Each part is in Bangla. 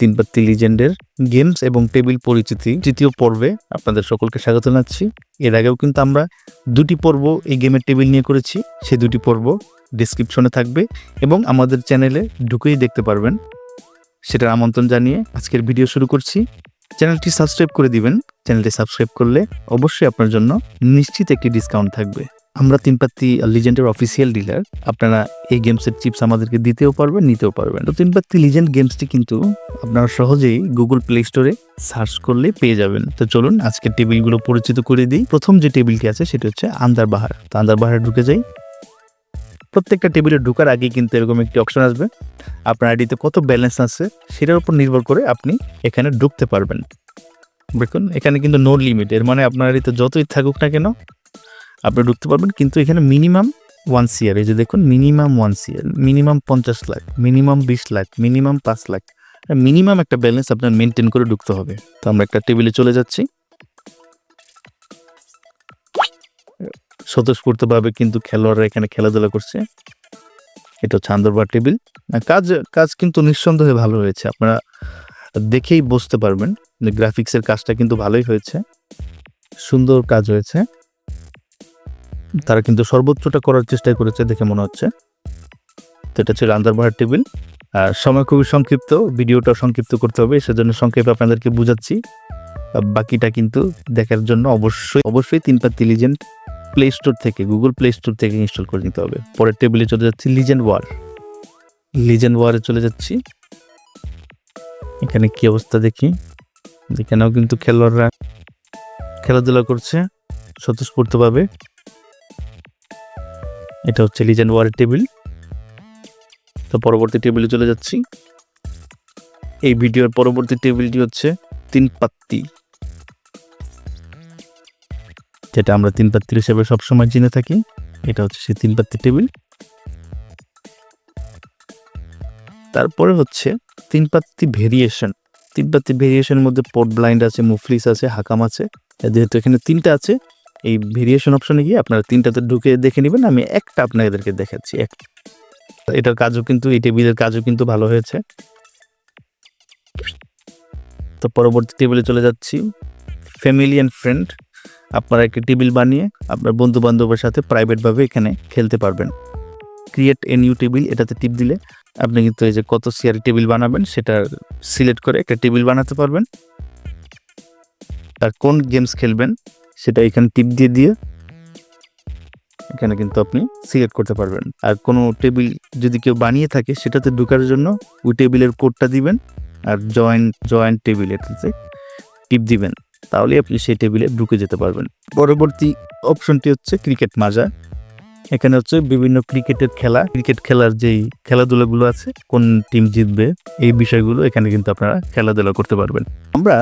তিনপাত্তি লিজেন্ডের গেমস এবং টেবিল পরিচিতি তৃতীয় পর্বে আপনাদের সকলকে স্বাগত জানাচ্ছি। এর আগেও কিন্তু আমরা দুটি পর্ব এই গেমের টেবিল নিয়ে করেছি সে দুটি পর্ব ডিসক্রিপশনে থাকবে এবং আমাদের চ্যানেলে ঢুকেই দেখতে পারবেন। সেটার আমন্ত্রণ জানিয়ে আজকের ভিডিও শুরু করছি। চ্যানেলটি সাবস্ক্রাইব করে দিবেন। চ্যানেলটি সাবস্ক্রাইব করলে অবশ্যই আপনার জন্য নিশ্চিত একটি ডিসকাউন্ট থাকবে। আমরা তিনপাত্তি লিজেন্ডের অফিসিয়াল ডিলার আপনারা এই গেমসের চিপস আমাদেরকে দিতেও পারবেন, নিতেও পারবেন। তো তিনপাত্তি লিজেন্ড গেমসটি কিন্তু আপনারা সহজেই গুগল প্লে স্টোরে সার্চ করলে পেয়ে যাবেন। তো চলুন আজকের টেবিলগুলো পরিচিত করে দিই। প্রথম যে টেবিলটি আছে, সেটা হচ্ছে আন্দার বাহার। তো আন্দার বাহারে ঢুকে যাই। প্রত্যেকটা টেবিলে ঢোকার আগে কিন্তু এরকম একটি অপশন আসবে। আপনার আইডিতে কত ব্যালেন্স আছে, সেটার উপর নির্ভর করে আপনি এখানে ঢুকতে পারবেন। দেখুন, এখানে কিন্তু নো লিমিট এর মানে আপনার আইডিতে যতই থাকুক না কেন আপনি ঢুকতে পারবেন, কিন্তু এখানে মিনিমাম ওয়ান সিয়ার এই যে দেখুন মিনিমাম ওয়ান সিয়ার মিনিমাম পঞ্চাশ লাখ মিনিমাম বিশ লাখ মিনিমাম পাঁচ লাখ মিনিমাম একটা ব্যালেন্স আপনার মেনটেন করে ঢুকতে হবে। তো আমরা একটা টেবিলে চলে যাচ্ছি। স্বতঃস্ফূর্তভাবে কিন্তু খেলোয়াড়রা এখানে খেলাধুলা করছে। এটা হচ্ছে আন্দরবার টেবিল কাজ কাজ কিন্তু নিঃসন্দেহে ভালো হয়েছে, আপনারা দেখেই বুঝতে পারবেন যে গ্রাফিক্সের কাজটা কিন্তু ভালোই হয়েছে। সুন্দর কাজ হয়েছে। তারা কিন্তু সর্বোচ্চটা করার চেষ্টা করেছে দেখে মনে হচ্ছে। তো এটা ছিল আন্দারবাহার টেবিল। আর সময় খুবই সংক্ষিপ্ত ভিডিওটা সংক্ষিপ্ত করতে হবে, সেজন্য সংক্ষেপে আপনাদেরকে বুঝাচ্ছি। বাকিটা কিন্তু দেখার জন্য অবশ্যই অবশ্যই Teen Patti legend play store থেকে গুগল প্লে স্টোর থেকে ইনস্টল করে নিতে হবে। পরের টেবিলে চলে যাচ্ছি লিজেন্ড ওয়ার লিজেন্ড ওয়ারে চলে যাচ্ছি। এখানে কি অবস্থা দেখি? এখানেও কিন্তু খেলোয়াড়রা খেলাধুলা করছে, স্বতঃস্ফূর্তভাবে। এটা হচ্ছে লিজেন্ড ওয়ারের টেবিল তো পরবর্তী টেবিলে চলে যাচ্ছি। এই ভিডিওর পরবর্তী টেবিলটি হচ্ছে তিন পাত্তি। যেটা আমরা তিন পাত্তির হিসেবে সবসময় চিনে থাকি, এটা হচ্ছে সেই তিন পাত্তি টেবিল তারপরে হচ্ছে তিন পাত্তি ভেরিয়েশন তিন পাত্তি ভেরিয়েশনের মধ্যে পোর্ট ব্লাইন্ড আছে মুফলিস আছে হাকাম আছে। যেহেতু এখানে তিনটা আছে এই ভেরিয়েশন অপশনে গিয়ে আপনারা তিনটাতে ঢুকে দেখে নেবেন, আমি একটা আপনাদেরকে দেখাচ্ছি, এক। এটার কাজও কিন্তু, এই টেবিলের কাজও কিন্তু ভালো হয়েছে। তো পরবর্তী টেবিলে চলে যাচ্ছি। ফ্যামিলি অ্যান্ড ফ্রেন্ড আপনারা একটি টেবিল বানিয়ে আপনার বন্ধু বান্ধবের সাথে প্রাইভেটভাবে এখানে খেলতে পারবেন। ক্রিয়েট এ নিউ টেবিল এটাতে টিপ দিলে আপনি কিন্তু এই যে কত সিআর টেবিল বানাবেন, সেটা সিলেক্ট করে একটা টেবিল বানাতে পারবেন। আর কোন গেমস খেলবেন সেটা এখানে টিপ দিয়ে দিয়ে এখানে কিন্তু আপনি সিলেক্ট করতে পারবেন। আর কোনো টেবিল যদি কেউ বানিয়ে থাকে সেটাতে ঢুকার জন্য ওই টেবিলের কোডটা দিবেন আর জয়েন্ট জয়েন্ট টেবিল এটাতে টিপ দিবেন। তাহলে আপনি সেই টেবিলে ঢুকে যেতে পারবেন। পরবর্তী অপশনটি হচ্ছে ক্রিকেট মাজা। এখানে হচ্ছে বিভিন্ন ক্রিকেটের খেলা। ক্রিকেট খেলার যেই খেলাধুলাগুলো আছে, কোন টিম জিতবে, এই বিষয়গুলো এখানে কিন্তু আপনারা খেলাধুলা করতে পারবেন। আমরা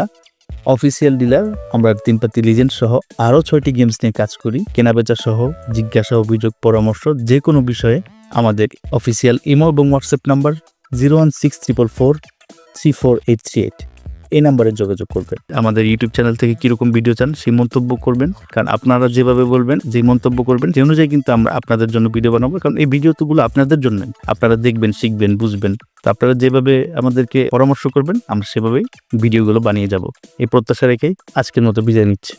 অফিসিয়াল ডিলার আমরা তিন পাতি লিজেন্ড সহ আরও ছয়টি গেমস নিয়ে কাজ করি, কেনাবেচা সহ, জিজ্ঞাসা, অভিযোগ, পরামর্শ যে কোনো বিষয়ে আমাদের অফিসিয়াল ইমো এবং WhatsApp number zero one six triple four three four eight three eight এই নাম্বারে যোগাযোগ করবেন। আমাদের ইউটিউব চ্যানেল থেকে কীরকম ভিডিও চান, সেই মন্তব্য করবেন। কারণ আপনারা যেভাবে বলবেন যে মন্তব্য করবেন, সেই অনুযায়ী কিন্তু আমরা আপনাদের জন্য ভিডিও বানাবো। কারণ এই ভিডিও তো আপনাদের জন্য। আপনারা দেখবেন, শিখবেন, বুঝবেন। তো আপনারা যেভাবে আমাদেরকে পরামর্শ করবেন, আমরা সেভাবেই ভিডিওগুলো বানিয়ে যাব। এই প্রত্যাশা রেখেই আজকের মতো বিদায় নিচ্ছি।